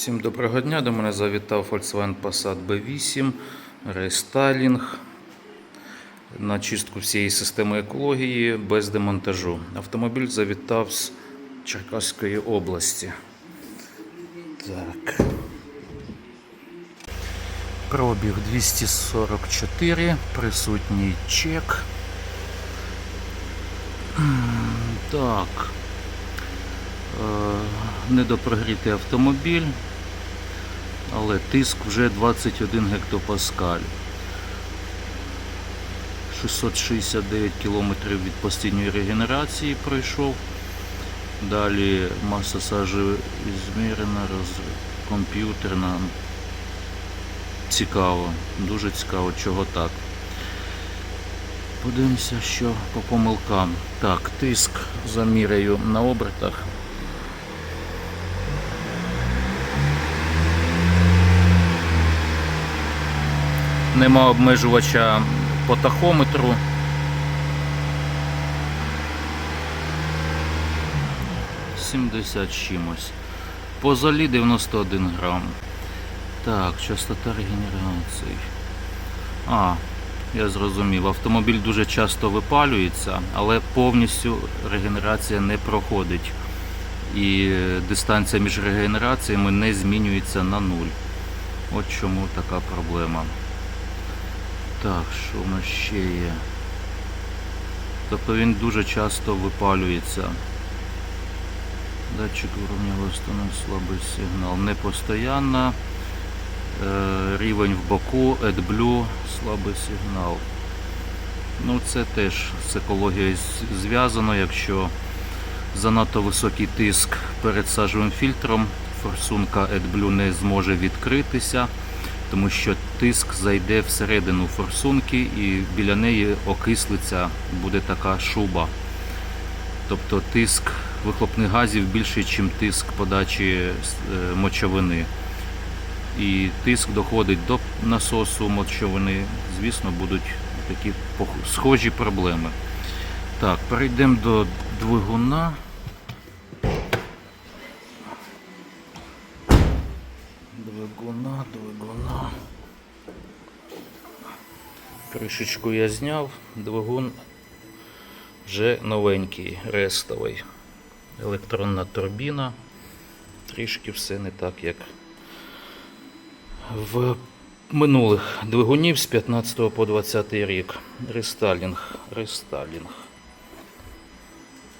Всім доброго дня. До мене завітав Volkswagen Passat B8, рестайлінг на чистку всієї системи екології без демонтажу. Автомобіль завітав з Черкаської області. Так. Пробіг 244, присутній чек. Так. Е, Недопрогрітий автомобіль, але тиск вже 21 гектопаскаль. 669 кілометрів від постійної регенерації пройшов. Далі маса сажі змірена, роз... комп'ютерна. Цікаво, дуже цікаво, чого так. Подивимося, що по помилкам. Так, тиск заміряю на обертах. Нема обмежувача по тахометру. Сімдесят чимось. По золі 91 грам. Так, частота регенерації. А, я зрозумів. Автомобіль дуже часто випалюється, але повністю регенерація не проходить. І дистанція між регенераціями не змінюється на нуль. От чому така проблема. Так, що в нас ще є? Тобто він дуже часто випалюється. Датчик уровня восстановлення слабий сигнал. Не постоянно. Е, Рівень в боку, AdBlue, слабий сигнал. Ну це теж з екологією зв'язано, якщо занадто високий тиск перед сажовим фільтром, форсунка AdBlue не зможе відкритися, тому що тиск зайде всередину форсунки і біля неї окислиться, буде така шуба. Тобто тиск вихлопних газів більший, ніж тиск подачі е, мочовини. І тиск доходить до насосу мочовини, звісно, будуть такі схожі проблеми. Так, перейдемо до двигуна. Двигуна, двигуна. Кришечку я зняв, двигун вже новенький, рестовий. Електронна турбіна. Трішки все не так, як в минулих двигунів з 15 по 20 рік. Рестайлінг. Рестайлінг.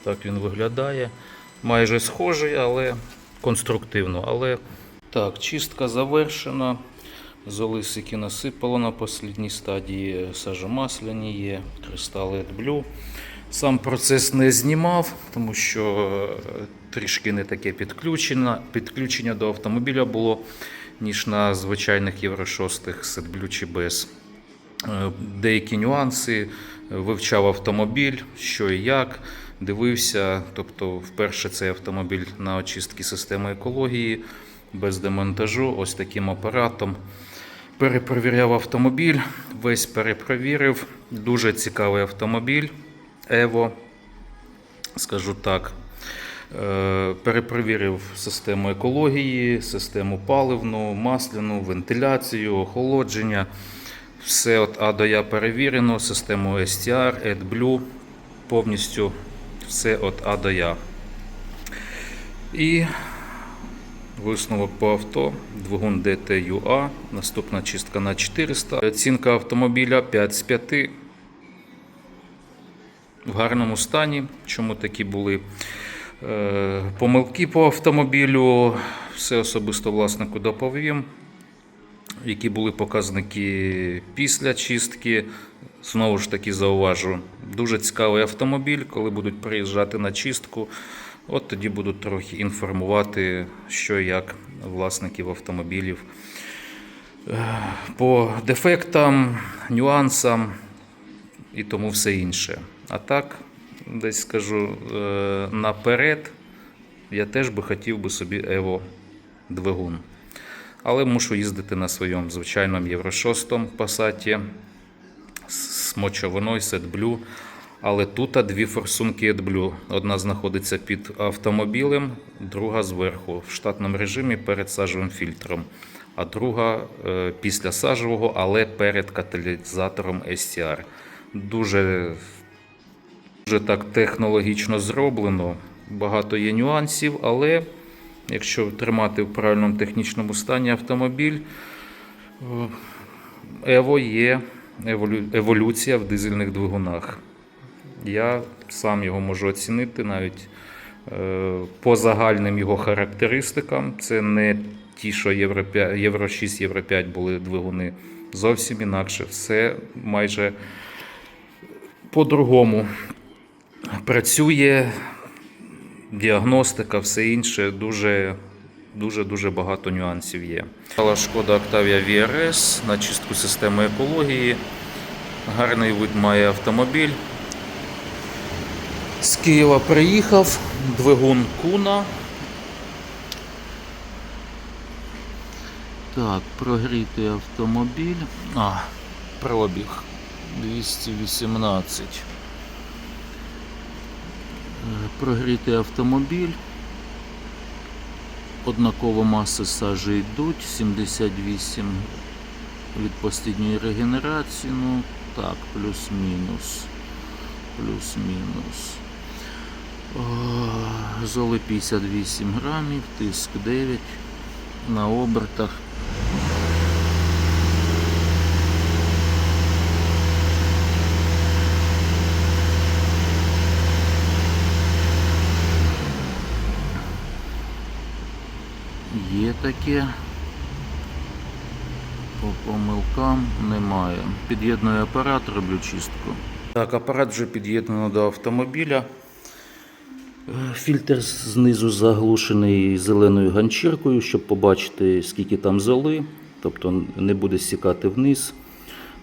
Так він виглядає. Майже схожий, але конструктивно. Але так, чистка завершена. Золисики насипало на послідній стадії, сажомасляні є, кристали AdBlue. Сам процес не знімав, тому що е, трішки не таке підключення, підключення до автомобіля було, ніж на звичайних Євро 6 з AdBlue чи без. Е, Деякі нюанси е, вивчав автомобіль, що і як, дивився. Тобто, вперше цей автомобіль на очистці системи екології без демонтажу, ось таким апаратом. Перепровіряв автомобіль, весь перепровірив. Дуже цікавий автомобіль Evo, скажу так. Е, Перепровірив систему екології, систему паливну, масляну, вентиляцію, охолодження. Все від А до Я перевірено, систему STR, AdBlue, повністю все від А до Я. І Висновок по авто, двигун DTUA, наступна чистка на 400. Оцінка автомобіля 5 з 5. В гарному стані. Чому такі були е, помилки по автомобілю? Все особисто власнику доповім. Які були показники після чистки. Знову ж таки зауважу, дуже цікавий автомобіль, коли будуть приїжджати на чистку. От тоді буду трохи інформувати, що як власників автомобілів. Е, По дефектам, нюансам і тому все інше. А так, десь скажу е, наперед, я теж би хотів би собі Evo двигун. Але мушу їздити на своєму звичайному Євро 6 Passat з мочовиною, AdBlue. Але тут дві форсунки AdBlue. Одна знаходиться під автомобілем, друга зверху в штатному режимі перед сажовим фільтром, а друга е, після сажового, але перед каталізатором SCR. Дуже, дуже так технологічно зроблено. Багато є нюансів, але якщо тримати в правильному технічному стані автомобіль, Ево є еволю- еволюція в дизельних двигунах. Я сам його можу оцінити навіть е, по загальним його характеристикам. Це не ті, що Євро, 5, Євро 6, Євро 5 були двигуни. Зовсім інакше. Все майже по-другому. Працює діагностика, все інше дуже. Дуже дуже багато нюансів є. Стала шкода Octavia VRS на чистку системи екології. Гарний вид має автомобіль. З Києва приїхав, двигун Куна. Так, прогрітий автомобіль. А, пробіг 218. Е, Прогрітий автомобіль. Однаково маси сажі йдуть, 78 від послідньої регенерації, ну так, плюс-мінус. Плюс-мінус. Золи 58 грамів, тиск 9 на обертах. Є таке. По помилкам немає. Під'єдную апарат, роблю чистку. Так, апарат вже під'єднано до автомобіля. Фільтр знизу заглушений зеленою ганчіркою, щоб побачити, скільки там золи, тобто не буде стікати вниз.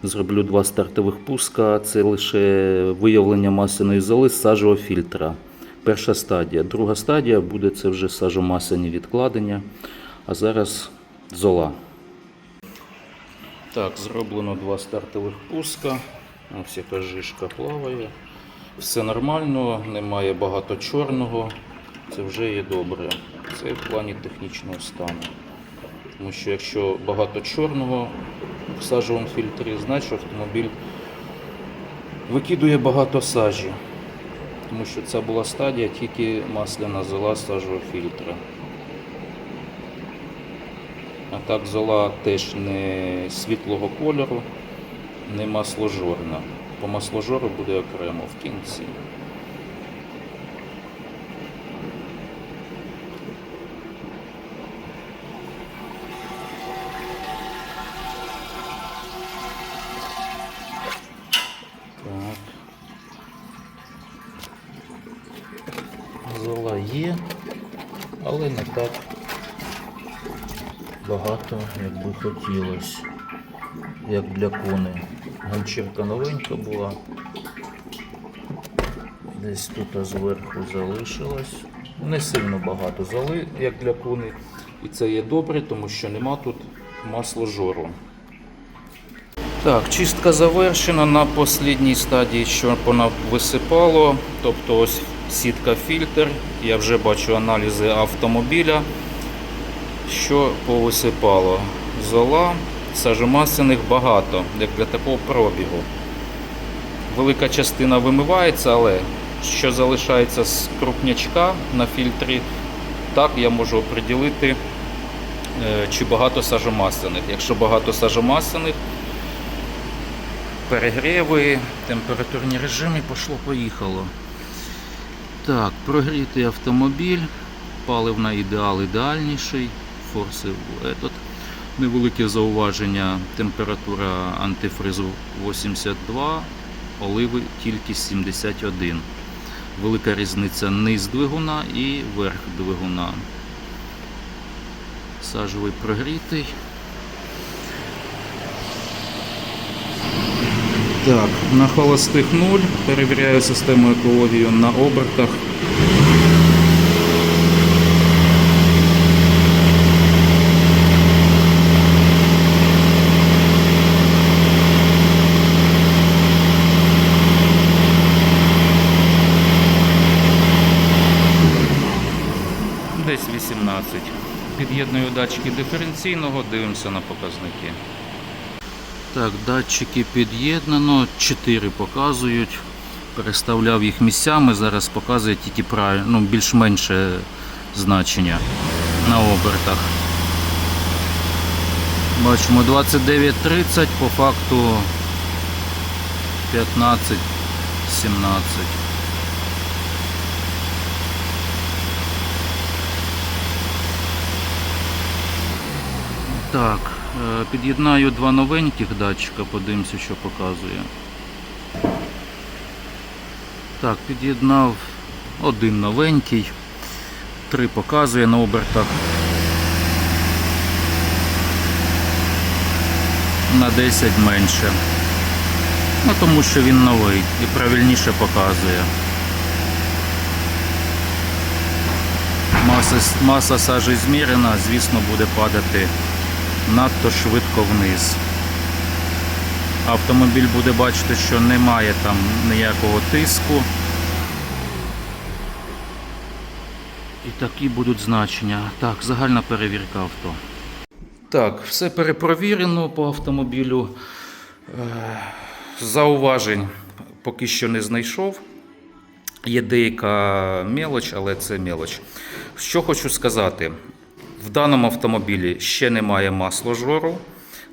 Зроблю два стартових пуска. Це лише виявлення масляної золи з сажового фільтра. Перша стадія. Друга стадія буде це вже сажомасляні відкладення. А зараз зола. Так, зроблено два стартових пуска. Ось яка жишка плаває. Все нормально, немає багато чорного. Це вже є добре. Це в плані технічного стану. Тому що якщо багато чорного в сажовому фільтрі, значить автомобіль викидує багато сажі. Тому що це була стадія тільки масляна зола сажового фільтра. А так зола теж не світлого кольору, не масложорна. По масложору буде окремо в кінці. Зола є, але не так багато, як би хотілося, як для кони. Ганчірка новенька була. Десь тут зверху залишилось. Не сильно багато золи, як для куни. І це є добре, тому що нема тут масложору. Так, чистка завершена на послідній стадії, що вона висипало. Тобто ось сітка фільтр. Я вже бачу аналізи автомобіля, що повисипало. Зола, сажомасляних багато, як для такого пробігу. Велика частина вимивається, але що залишається з крупнячка на фільтрі, так я можу оприділити, е, чи багато сажомасляних. Якщо багато сажомасляних, перегріви, температурні режими, пошло-поїхало. Так, прогрітий автомобіль, паливна ідеал ідеальніший, форси этот. Невелике зауваження, температура антифризу 82, оливи тільки 71. Велика різниця низ двигуна і верх двигуна. Сажовий прогрітий. Так, на холостих 0. Перевіряю систему екологію на обертах. Датчики диференційного, дивимося на показники. Так, датчики під'єднано, 4 показують. Переставляв їх місцями, зараз показує тільки правильно, ну, більш-менше значення на обертах. Бачимо 29.30, по факту 15-17. Так, е, під'єднаю два новеньких датчика, подивимося, що показує. Так, під'єднав один новенький, три показує на обертах. На 10 менше. Ну, тому що він новий і правильніше показує. Маса, маса сажі змірена, звісно, буде падати надто швидко вниз. Автомобіль буде бачити, що немає там ніякого тиску. І такі будуть значення. Так, загальна перевірка авто. Так, все перепровірено по автомобілю. Е, Зауважень поки що не знайшов. Є деяка мелоч, але це мелоч. Що хочу сказати, в даному автомобілі ще немає масложору.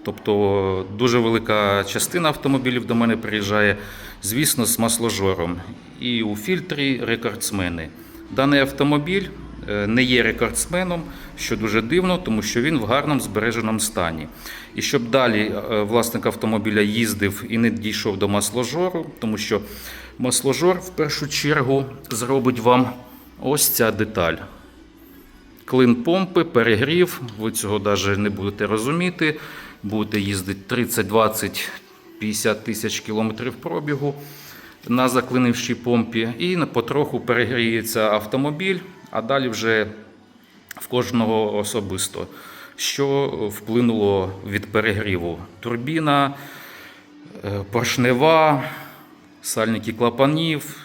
Тобто дуже велика частина автомобілів до мене приїжджає, звісно, з масложором. І у фільтрі рекордсмени. Даний автомобіль е, не є рекордсменом, що дуже дивно, тому що він в гарному збереженому стані. І щоб далі е, власник автомобіля їздив і не дійшов до масложору, тому що масложор в першу чергу зробить вам ось ця деталь. Клин помпи, перегрів, ви цього навіть не будете розуміти. Будете їздити 30, 20, 50 тисяч кілометрів пробігу на заклинившій помпі, і потроху перегріється автомобіль, а далі вже в кожного особисто. Що вплинуло від перегріву? Турбіна, е, поршнева, сальники клапанів,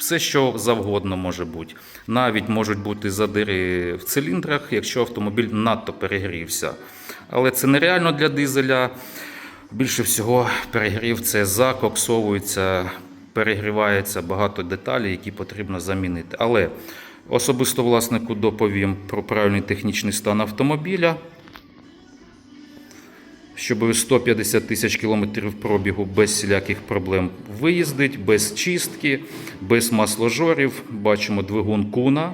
все, що завгодно може бути. Навіть можуть бути задири в циліндрах, якщо автомобіль надто перегрівся. Але це нереально для дизеля. Більше всього перегрів це закоксовується, перегрівається багато деталей, які потрібно замінити. Але особисто власнику доповім про правильний технічний стан автомобіля щоб 150 тисяч кілометрів пробігу без всіляких проблем виїздить, без чистки, без масложорів. Бачимо двигун куна,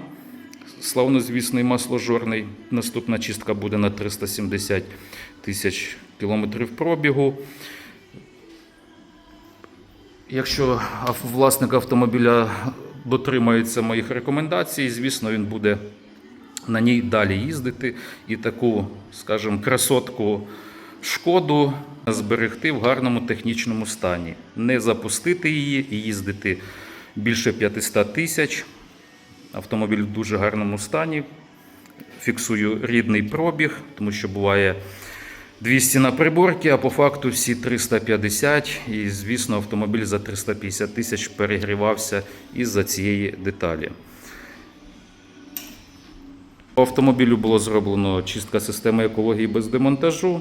славнозвісний масложорний. Наступна чистка буде на 370 тисяч кілометрів пробігу. Якщо власник автомобіля дотримається моїх рекомендацій, звісно, він буде на ній далі їздити і таку, скажімо, красотку шкоду зберегти в гарному технічному стані, не запустити її і їздити більше 500 тисяч. Автомобіль в дуже гарному стані. Фіксую рідний пробіг, тому що буває 200 на приборці, а по факту всі 350. І, звісно, автомобіль за 350 тисяч перегрівався із-за цієї деталі. По автомобілю було зроблено чистка системи екології без демонтажу.